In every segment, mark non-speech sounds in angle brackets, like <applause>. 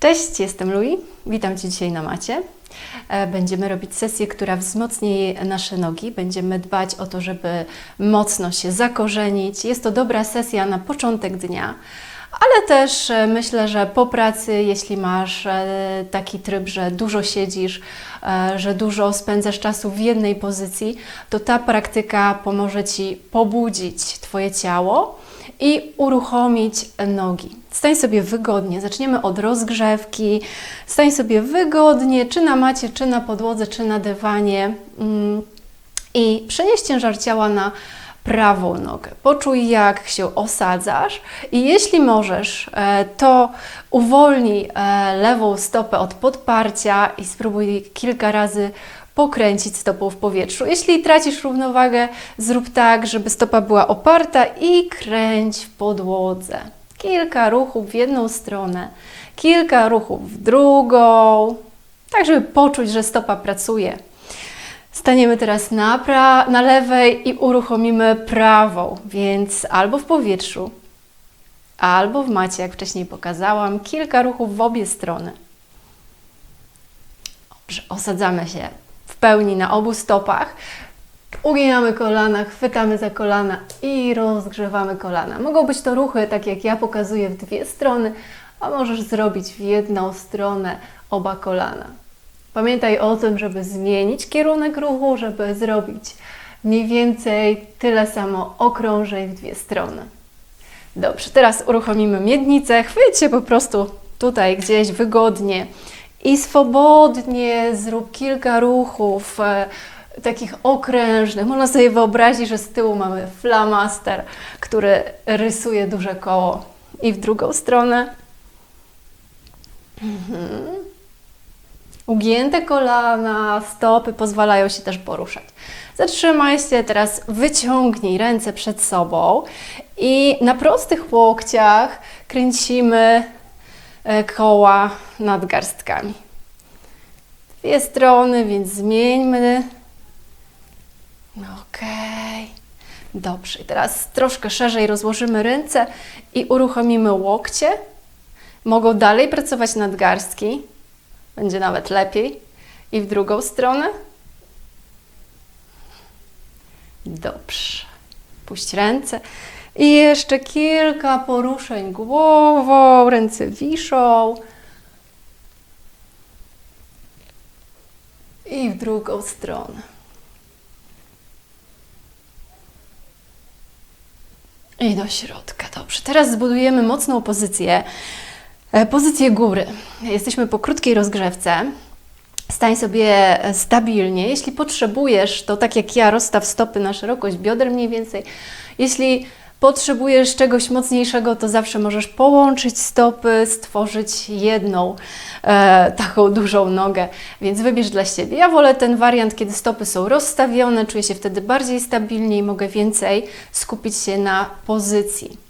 Cześć, jestem Louis. Witam Cię dzisiaj na macie. E, Będziemy robić sesję, która wzmocni nasze nogi. Będziemy dbać o to, żeby mocno się zakorzenić. Jest to dobra sesja na początek dnia, ale też e, myślę, że po pracy, jeśli masz e, taki tryb, że dużo siedzisz, że dużo spędzasz czasu w jednej pozycji, to ta praktyka pomoże Ci pobudzić Twoje ciało i uruchomić nogi. Stań sobie wygodnie. Zaczniemy od rozgrzewki. Stań sobie wygodnie, czy na macie, czy na podłodze, czy na dywanie. Mm, I przenieś ciężar ciała na prawą nogę. Poczuj, jak się osadzasz, i jeśli możesz, e, to uwolnij e, lewą stopę od podparcia i spróbuj kilka razy pokręcić stopą w powietrzu. Jeśli tracisz równowagę, zrób tak, żeby stopa była oparta i kręć w podłodze. Kilka ruchów w jedną stronę, kilka ruchów w drugą, tak żeby poczuć, że stopa pracuje. Staniemy teraz na, pra- na lewej i uruchomimy prawą, więc albo w powietrzu, albo w macie, jak wcześniej pokazałam, kilka ruchów w obie strony. Dobrze, osadzamy się w pełni na obu stopach. Uginamy kolana, chwytamy za kolana i rozgrzewamy kolana. Mogą być to ruchy, tak jak ja pokazuję, w dwie strony, a możesz zrobić w jedną stronę oba kolana. Pamiętaj o tym, żeby zmienić kierunek ruchu, żeby zrobić mniej więcej tyle samo okrążeń w dwie strony. Dobrze, teraz uruchomimy miednicę. Chwyć się po prostu tutaj gdzieś wygodnie i swobodnie zrób kilka ruchów e, takich okrężnych. Można sobie wyobrazić, że z tyłu mamy flamaster, który rysuje duże koło. I w drugą stronę. Mhm. Ugięte kolana, stopy pozwalają się też poruszać. Zatrzymaj się, teraz wyciągnij ręce przed sobą i na prostych łokciach kręcimy e, koła nad garstkami. Dwie strony, więc zmieńmy. No Okej. Dobrze, i teraz troszkę szerzej rozłożymy ręce i uruchomimy łokcie. Mogą dalej pracować nadgarstki. Będzie nawet lepiej. I w drugą stronę. Dobrze. Puść ręce. I jeszcze kilka poruszeń głową. Ręce wiszą. I w drugą stronę. I do środka. Dobrze. Teraz zbudujemy mocną pozycję. E, Pozycję góry. Jesteśmy po krótkiej rozgrzewce. Stań sobie e, stabilnie. Jeśli potrzebujesz, to tak jak ja, rozstaw stopy na szerokość bioder mniej więcej. Jeśli potrzebujesz czegoś mocniejszego, to zawsze możesz połączyć stopy, stworzyć jedną e, taką dużą nogę, więc wybierz dla siebie. Ja wolę ten wariant, kiedy stopy są rozstawione, czuję się wtedy bardziej stabilnie i mogę więcej skupić się na pozycji.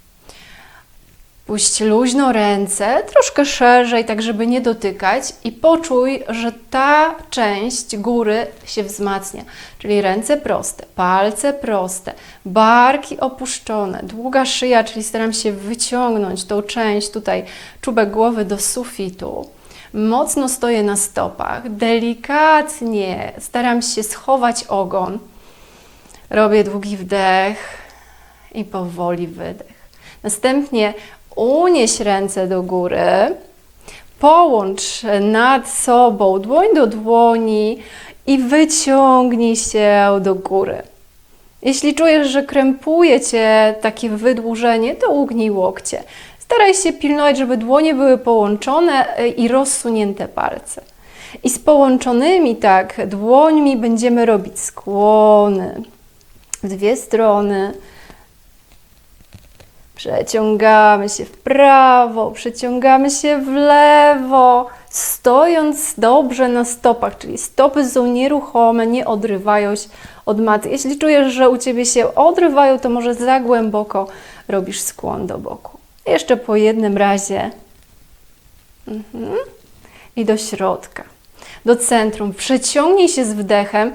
Puść luźno ręce, troszkę szerzej, tak żeby nie dotykać i poczuj, że ta część góry się wzmacnia. Czyli ręce proste, palce proste, barki opuszczone, długa szyja, czyli staram się wyciągnąć tą część tutaj, czubek głowy do sufitu. Mocno stoję na stopach, delikatnie staram się schować ogon. Robię długi wdech i powoli wydech. Następnie unieś ręce do góry, połącz nad sobą dłoń do dłoni i wyciągnij się do góry. Jeśli czujesz, że krępuje Cię takie wydłużenie, to ugnij łokcie. Staraj się pilnować, żeby dłonie były połączone y, i rozsunięte palce. I z połączonymi tak dłońmi będziemy robić skłony w dwie strony. Przeciągamy się w prawo, przeciągamy się w lewo, stojąc dobrze na stopach, czyli stopy są nieruchome, nie odrywają się od maty. Jeśli czujesz, że u Ciebie się odrywają, to może za głęboko robisz skłon do boku. Jeszcze po jednym razie. Mhm. I do środka, do centrum. Przeciągnij się z wdechem.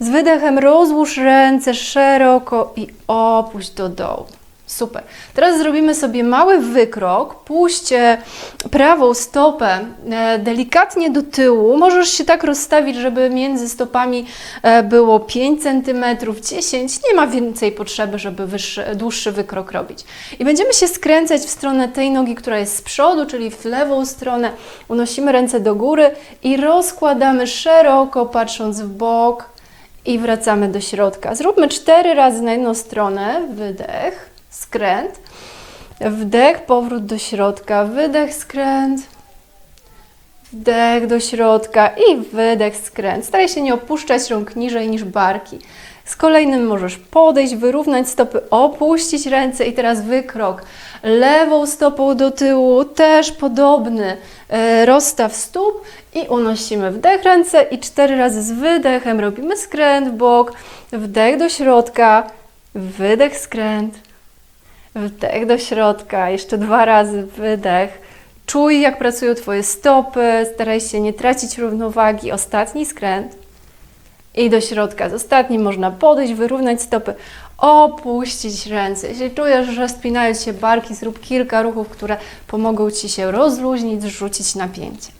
Z wydechem rozłóż ręce szeroko i opuść do dołu. Super. Teraz zrobimy sobie mały wykrok. Puść prawą stopę e, delikatnie do tyłu. Możesz się tak rozstawić, żeby między stopami e, było 5 cm, 10 Nie ma więcej potrzeby, żeby wyższy, dłuższy wykrok robić. I będziemy się skręcać w stronę tej nogi, która jest z przodu, czyli w lewą stronę. Unosimy ręce do góry i rozkładamy szeroko, patrząc w bok i wracamy do środka. Zróbmy cztery razy na jedną stronę. Wydech, skręt. Wdech, powrót do środka. Wydech, skręt. Wdech do środka i wydech, skręt. Staraj się nie opuszczać rąk niżej niż barki. Z kolejnym możesz podejść, wyrównać stopy, opuścić ręce i teraz wykrok. Lewą stopą do tyłu, też podobny e, rozstaw stóp i unosimy wdech ręce i cztery razy z wydechem robimy skręt w bok, wdech do środka, wydech, skręt, wdech do środka, jeszcze dwa razy wydech. Czuj, jak pracują Twoje stopy, staraj się nie tracić równowagi. Ostatni skręt i do środka. Z ostatnim można podejść, wyrównać stopy, opuścić ręce. Jeśli czujesz, że spinają się barki, zrób kilka ruchów, które pomogą Ci się rozluźnić, zrzucić napięcie.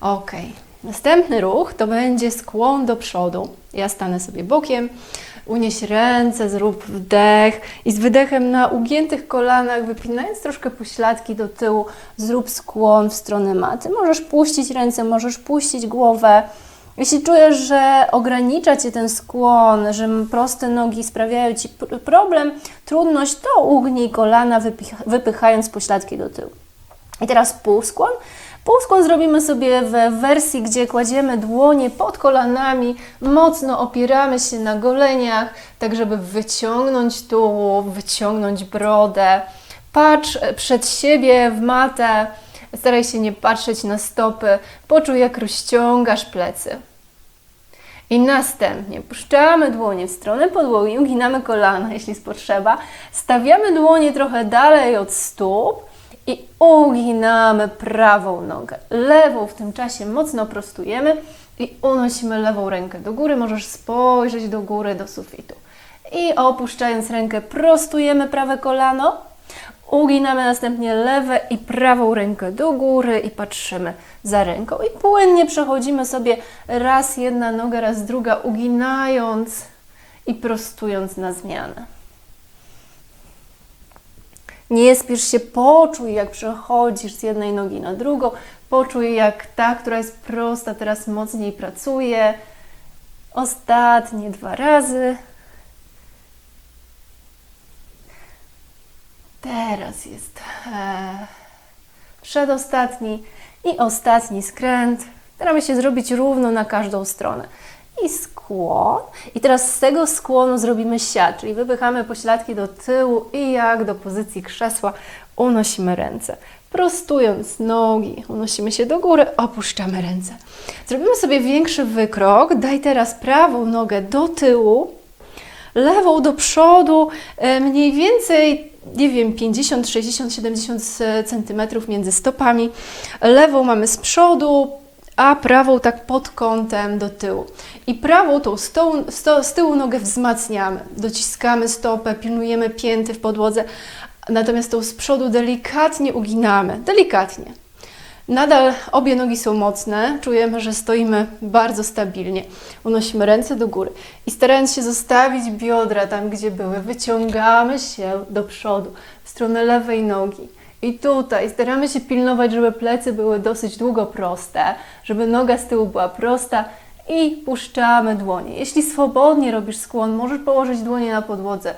Ok. Następny ruch to będzie skłon do przodu. Ja stanę sobie bokiem, unieś ręce, zrób wdech i z wydechem na ugiętych kolanach, wypinając troszkę pośladki do tyłu, zrób skłon w stronę maty. Możesz puścić ręce, możesz puścić głowę. Jeśli czujesz, że ogranicza Cię ten skłon, że proste nogi sprawiają Ci problem, trudność, to ugnij kolana, wypychając pośladki do tyłu. I teraz półskłon. Półskłon zrobimy sobie w wersji, gdzie kładziemy dłonie pod kolanami, mocno opieramy się na goleniach, tak żeby wyciągnąć tułów, wyciągnąć brodę. Patrz przed siebie w matę, staraj się nie patrzeć na stopy, poczuj jak rozciągasz plecy. I następnie puszczamy dłonie w stronę podłogi, uginamy kolana, jeśli jest potrzeba. Stawiamy dłonie trochę dalej od stóp i uginamy prawą nogę. Lewą w tym czasie mocno prostujemy i unosimy lewą rękę do góry. Możesz spojrzeć do góry, do sufitu. I opuszczając rękę, prostujemy prawe kolano. Uginamy następnie lewe i prawą rękę do góry i patrzymy za ręką. I płynnie przechodzimy sobie raz jedna noga, raz druga, uginając i prostując na zmianę. Nie spiesz się, poczuj jak przechodzisz z jednej nogi na drugą, poczuj jak ta, która jest prosta, teraz mocniej pracuje. Ostatnie dwa razy. Teraz jest e, przedostatni i ostatni skręt. Staramy się zrobić równo na każdą stronę. I skłon. I teraz z tego skłonu zrobimy siat, czyli wypychamy pośladki do tyłu i jak do pozycji krzesła unosimy ręce. Prostując nogi, unosimy się do góry, opuszczamy ręce. Zrobimy sobie większy wykrok. Daj teraz prawą nogę do tyłu, lewą do przodu, e, mniej więcej nie wiem, 50, 60, 70 centymetrów między stopami. Lewą mamy z przodu, a prawą tak pod kątem do tyłu. I prawą tą z, tyłu nogę wzmacniamy, dociskamy stopę, pilnujemy pięty w podłodze, natomiast tą z przodu delikatnie uginamy, delikatnie. Nadal obie nogi są mocne, czujemy, że stoimy bardzo stabilnie. Unosimy ręce do góry i starając się zostawić biodra tam, gdzie były, wyciągamy się do przodu, w stronę lewej nogi. I tutaj staramy się pilnować, żeby plecy były dosyć długo proste, żeby noga z tyłu była prosta i puszczamy dłonie. Jeśli swobodnie robisz skłon, możesz położyć dłonie na podłodze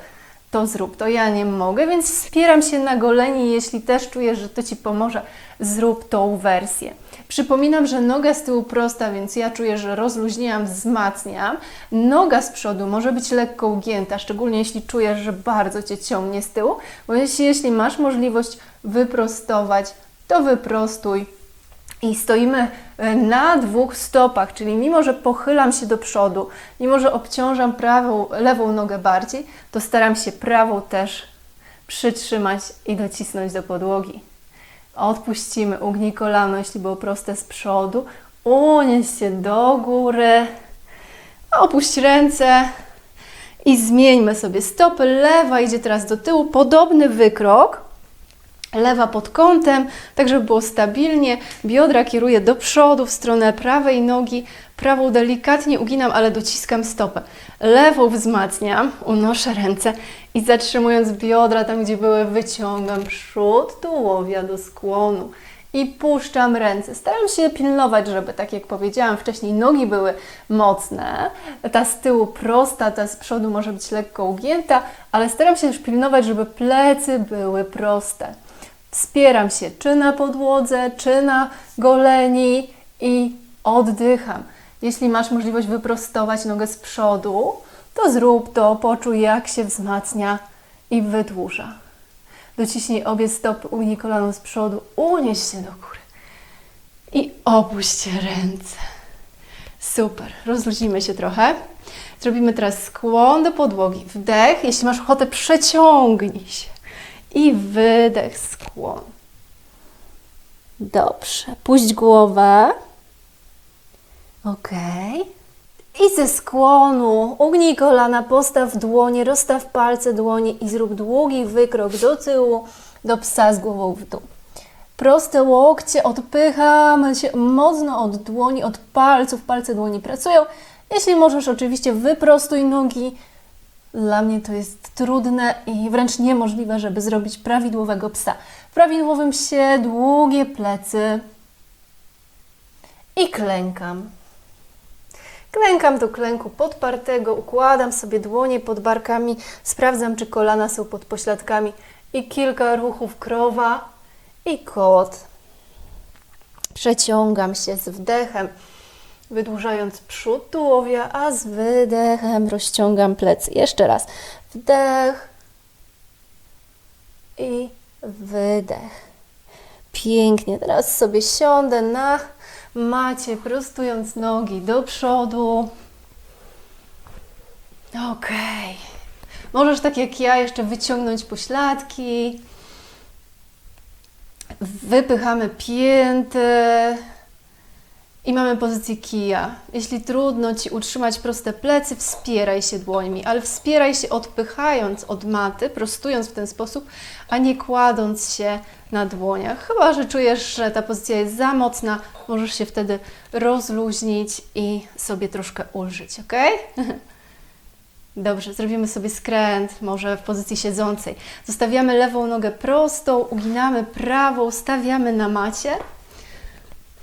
to zrób. To ja nie mogę, więc wspieram się na goleni. Jeśli też czujesz, że to Ci pomoże, zrób tą wersję. Przypominam, że noga z tyłu prosta, więc ja czuję, że rozluźniam, wzmacniam. Noga z przodu może być lekko ugięta, szczególnie jeśli czujesz, że bardzo Cię ciągnie z tyłu, bo jeśli, masz możliwość wyprostować, to wyprostuj i stoimy e, na dwóch stopach, czyli mimo, że pochylam się do przodu, mimo, że obciążam prawą, lewą nogę bardziej, to staram się prawą też przytrzymać i docisnąć do podłogi. Odpuścimy, ugnij kolano, jeśli było proste z przodu, unieś się do góry, opuść ręce I zmieńmy sobie stopy. Lewa idzie teraz do tyłu, podobny wykrok. Lewa pod kątem, tak żeby było stabilnie. Biodra kieruję do przodu, w stronę prawej nogi. Prawą delikatnie uginam, ale dociskam stopę. Lewą wzmacniam, unoszę ręce i zatrzymując biodra tam, gdzie były, wyciągam przód tułowia do skłonu i puszczam ręce. Staram się pilnować, żeby, tak jak powiedziałam wcześniej, nogi były mocne, ta z tyłu prosta, ta z przodu może być lekko ugięta, ale staram się też pilnować, żeby plecy były proste. Wspieram się czy na podłodze, czy na goleni i oddycham. Jeśli masz możliwość wyprostować nogę z przodu, to zrób to, poczuj jak się wzmacnia i wydłuża. Dociśnij obie stopy, ugnij kolano z przodu, unieś się do góry i opuśćcie ręce. Super, rozluźnimy się trochę. Zrobimy teraz skłon do podłogi. Wdech, jeśli masz ochotę, przeciągnij się. I wydech, skłon. Dobrze, puść głowę. Ok. I ze skłonu ugnij kolana, postaw dłonie, rozstaw palce dłoni i zrób długi wykrok do tyłu, do psa z głową w dół. Proste łokcie, odpychamy się mocno od dłoni, od palców, palce dłoni pracują. Jeśli możesz, oczywiście wyprostuj nogi. Dla mnie to jest trudne i wręcz niemożliwe, żeby zrobić prawidłowego psa. W prawidłowym się długie plecy i klękam. Klękam do klęku podpartego, układam sobie dłonie pod barkami, sprawdzam, czy kolana są pod pośladkami i kilka ruchów krowa i kot. Przeciągam się z wdechem, wydłużając przód tułowia, a z wydechem rozciągam plecy. Jeszcze raz. Wdech i wydech. Pięknie. Teraz sobie siądę na macie, prostując nogi do przodu. Ok. Możesz tak jak ja jeszcze wyciągnąć pośladki. Wypychamy pięty i mamy pozycję kija. Jeśli trudno Ci utrzymać proste plecy, wspieraj się dłońmi, ale wspieraj się odpychając od maty, prostując w ten sposób, a nie kładąc się na dłoniach. Chyba, że czujesz, że ta pozycja jest za mocna, możesz się wtedy rozluźnić i sobie troszkę ulżyć, ok? <laughs> Dobrze, zrobimy sobie skręt, może w pozycji siedzącej. Zostawiamy lewą nogę prostą, uginamy prawą, stawiamy na macie.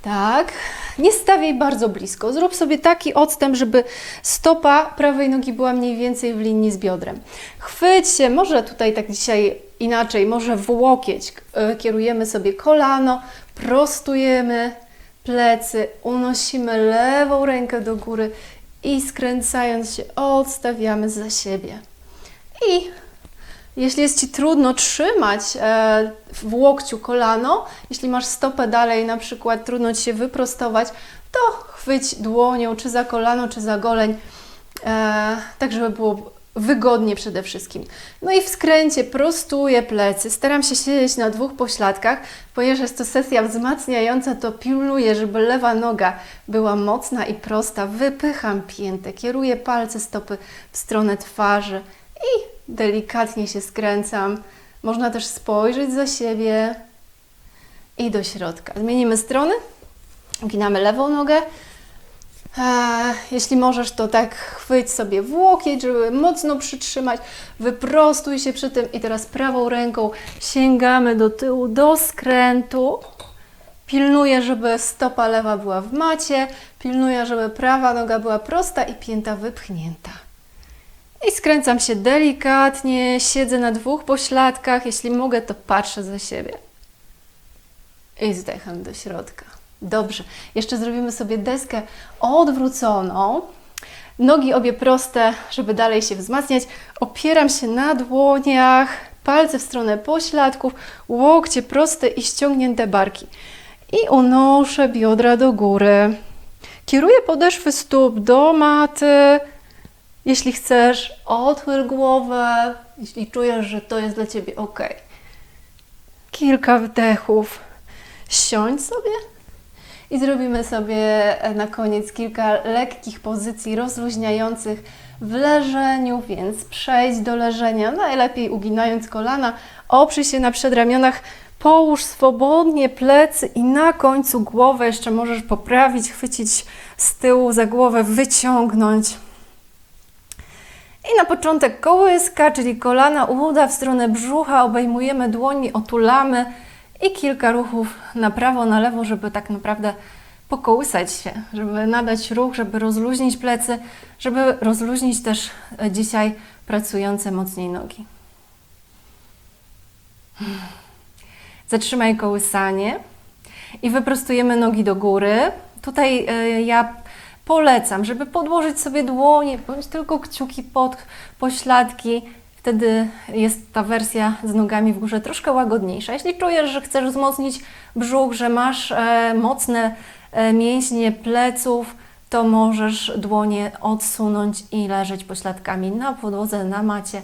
Tak, nie stawiaj bardzo blisko. Zrób sobie taki odstęp, żeby stopa prawej nogi była mniej więcej w linii z biodrem. Chwyć się, może tutaj tak dzisiaj inaczej, może w łokieć. K- Kierujemy sobie kolano, prostujemy plecy, unosimy lewą rękę do góry i skręcając się odstawiamy za siebie. I jeśli jest Ci trudno trzymać e, w łokciu kolano, jeśli masz stopę dalej, na przykład trudno Ci się wyprostować, to chwyć dłonią czy za kolano, czy za goleń, e, tak żeby było wygodnie przede wszystkim. No i w skręcie prostuję plecy, staram się siedzieć na dwóch pośladkach, ponieważ jest to sesja wzmacniająca, to pilnuję, żeby lewa noga była mocna i prosta, wypycham piętę, kieruję palce stopy w stronę twarzy i delikatnie się skręcam. Można też spojrzeć za siebie i do środka. Zmienimy strony. Uginamy lewą nogę. Jeśli możesz, to tak chwyć sobie w łokieć, żeby mocno przytrzymać. Wyprostuj się przy tym i teraz prawą ręką sięgamy do tyłu, do skrętu. Pilnuję, żeby stopa lewa była w macie. Pilnuję, żeby prawa noga była prosta i pięta wypchnięta. I skręcam się delikatnie, siedzę na dwóch pośladkach. Jeśli mogę, to patrzę za siebie. I zdecham do środka. Dobrze. Jeszcze zrobimy sobie deskę odwróconą. Nogi obie proste, żeby dalej się wzmacniać. Opieram się na dłoniach, palce w stronę pośladków, łokcie proste i ściągnięte barki. I unoszę biodra do góry. Kieruję podeszwy stóp do maty. Jeśli chcesz, otwórz głowę, jeśli czujesz, że to jest dla Ciebie ok. Kilka wdechów. Siądź sobie I zrobimy sobie e, na koniec kilka lekkich pozycji rozluźniających w leżeniu, więc przejdź do leżenia, najlepiej uginając kolana, oprzyj się na przedramionach, połóż swobodnie plecy i na końcu głowę jeszcze możesz poprawić, chwycić z tyłu za głowę, wyciągnąć. I na początek kołyska, czyli kolana uda w stronę brzucha, obejmujemy dłoni, otulamy i kilka ruchów na prawo, na lewo, żeby tak naprawdę pokołysać się, żeby nadać ruch, żeby rozluźnić plecy, żeby rozluźnić też e, dzisiaj pracujące mocniej nogi. Zatrzymaj kołysanie i wyprostujemy nogi do góry. Tutaj e, ja polecam, żeby podłożyć sobie dłonie bądź tylko kciuki pod pośladki. Wtedy jest ta wersja z nogami w górze troszkę łagodniejsza. Jeśli czujesz, że chcesz wzmocnić brzuch, że masz e, mocne e, mięśnie pleców, to możesz dłonie odsunąć i leżeć pośladkami na podłodze, na macie.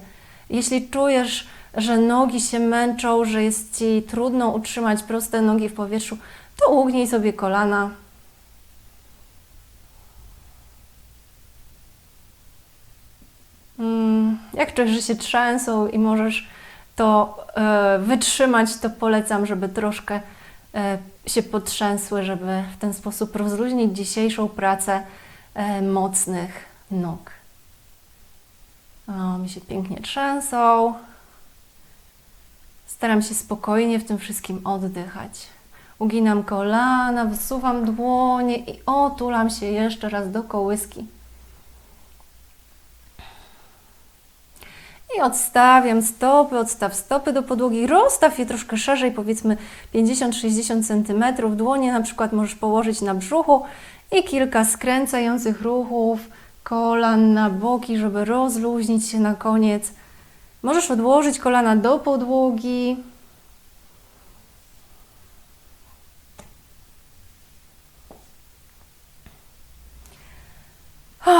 Jeśli czujesz, że nogi się męczą, że jest Ci trudno utrzymać proste nogi w powietrzu, to ugnij sobie kolana. Czujesz, że się trzęsą i możesz to e, wytrzymać, to polecam, żeby troszkę e, się potrzęsły, żeby w ten sposób rozluźnić dzisiejszą pracę e, mocnych nóg. O, mi się pięknie trzęsą. Staram się spokojnie w tym wszystkim oddychać. Uginam kolana, wysuwam dłonie i otulam się jeszcze raz do kołyski. I odstawiam stopy, odstaw stopy do podłogi, rozstaw je troszkę szerzej, powiedzmy 50-60 cm. Dłonie na przykład możesz położyć na brzuchu i kilka skręcających ruchów kolan na boki, żeby rozluźnić się na koniec. Możesz odłożyć kolana do podłogi. O,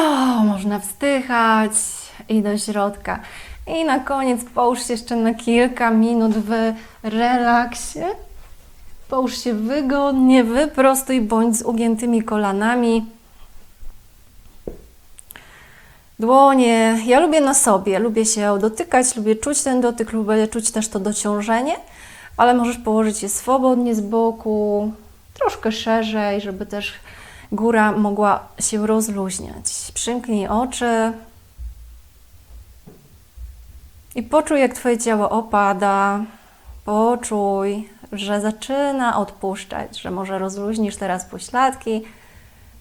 można wstychać i do środka. I na koniec połóż się jeszcze na kilka minut w relaksie. Połóż się wygodnie, wyprostuj bądź z ugiętymi kolanami. Dłonie, ja lubię na sobie, lubię się dotykać, lubię czuć ten dotyk, lubię czuć też to dociążenie, ale możesz położyć je swobodnie z boku, troszkę szerzej, żeby też góra mogła się rozluźniać. Przymknij oczy i poczuj, jak Twoje ciało opada. Poczuj, że zaczyna odpuszczać, że może rozluźnisz teraz pośladki,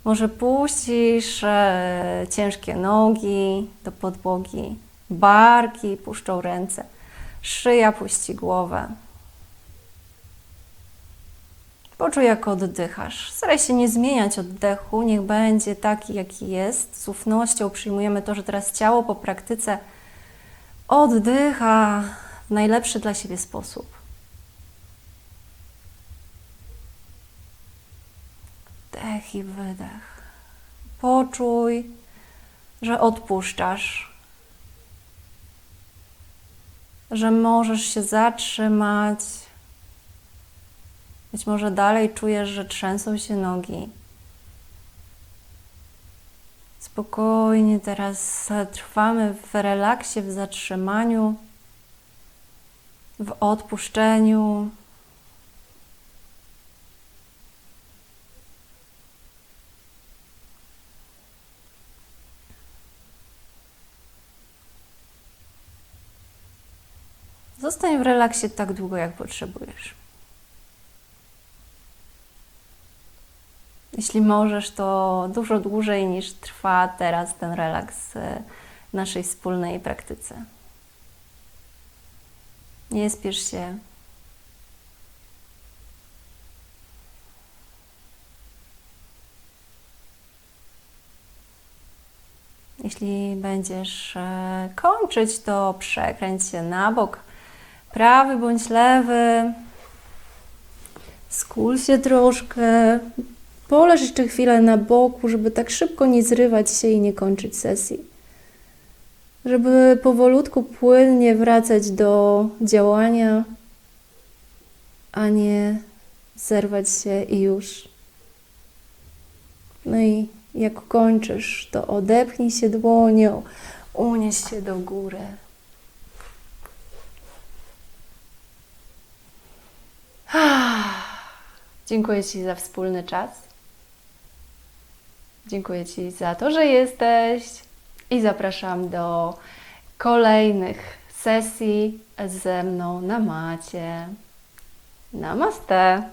może puścisz e, ciężkie nogi do podłogi, barki puszczą ręce, szyja puści głowę. Poczuj, jak oddychasz. Staraj się nie zmieniać oddechu, niech będzie taki, jaki jest. Z ufnością przyjmujemy to, że teraz ciało po praktyce oddycha w najlepszy dla siebie sposób. Wdech i wydech. Poczuj, że odpuszczasz, że możesz się zatrzymać. Być może dalej czujesz, że trzęsą się nogi. Spokojnie teraz trwamy w relaksie, w zatrzymaniu, w odpuszczeniu. Zostań w relaksie tak długo, jak potrzebujesz. Jeśli możesz, to dużo dłużej niż trwa teraz ten relaks naszej wspólnej praktyce. Nie spiesz się. Jeśli będziesz e, kończyć, to przekręć się na bok, prawy bądź lewy. Skól się troszkę, Poleż jeszcze chwilę na boku, żeby tak szybko nie zrywać się i nie kończyć sesji. Żeby powolutku, płynnie wracać do działania, a nie zerwać się i już No i jak kończysz, to odepchnij się dłonią, unieś się do góry. Dziękuję Ci za wspólny czas. Dziękuję Ci za to, że jesteś i zapraszam do kolejnych sesji ze mną na macie. Namaste.